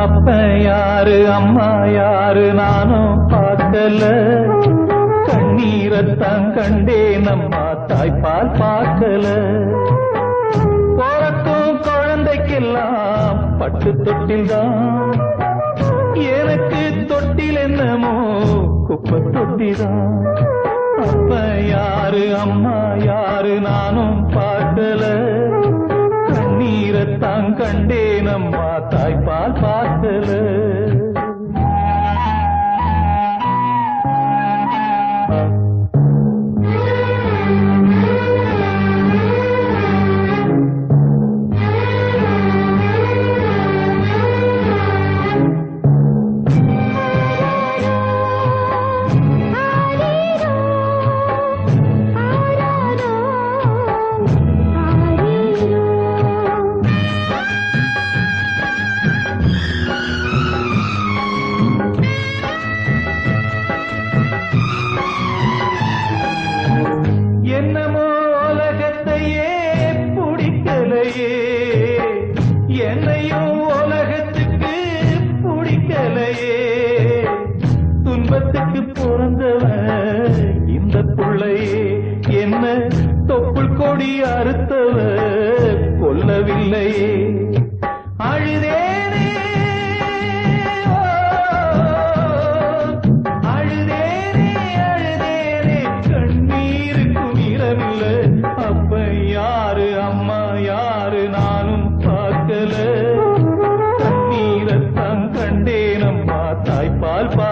அப்ப யாரு அம்மா யாரு நானும் பார்க்கல. கண்ணீரத்தான் கண்டே நம்மா தாய்ப்பால் பார்க்கல. பிறக்கும் குழந்தைக்கெல்லாம் பட்டு தொட்டில்தான் எனக்கு தொட்டில் என்னமோ குப்பை தொட்டிதான் அப்ப யாரு அம்மா யாரு நானும் பார்க்கல. கண்ணீரத்தான் கண்டே தொப்புள் கொடி அறுத்தவ கொல்லவில்லையே அழுதேனே ஓ, அழுதேனே அழுதேனே. கண்ணீருக்கும் இரவில்லை. அப்ப யாரு அம்மா யாரு நானும் பார்க்கல. கண்ணீரத்தான் கண்டேன் அம்மா தாய்ப்பால் பார்க்கல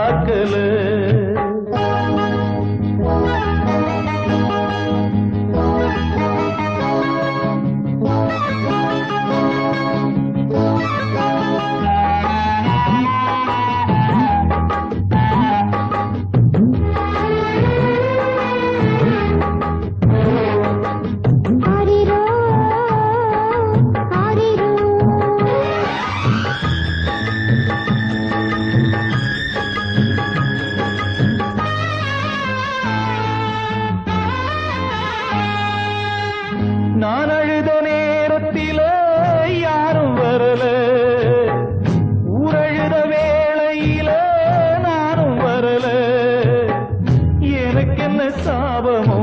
நான் அழுத நேரத்தில யாரும் வரல. ஊரழுத வேளையில நானும் வரல. எனக்கு என்ன சாபமோ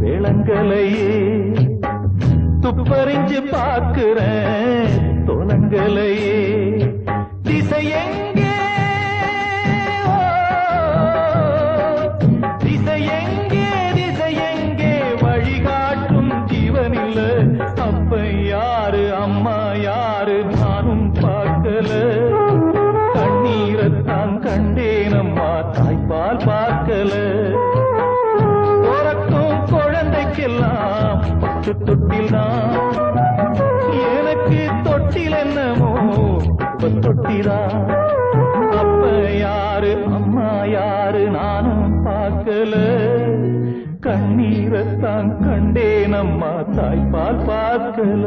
விளங்கலையே துப்பறிஞ்சு பார்க்கிறேன் தொலங்கலையே. திசை நான் கண்டேன் அம்மா தாய்ப்பால் பார்க்கல. பிறக்கும் குழந்தைக்கெல்லாம் பத்து தொட்டில் தான். எனக்கு தொட்டில் என்னமோ தொட்டிதான் அப்ப யாரு அம்மா யாரு நானும் பார்க்கல. கண்ணீரத்தான் கண்டேன் அம்மா தாய்ப்பால் பார்க்கல.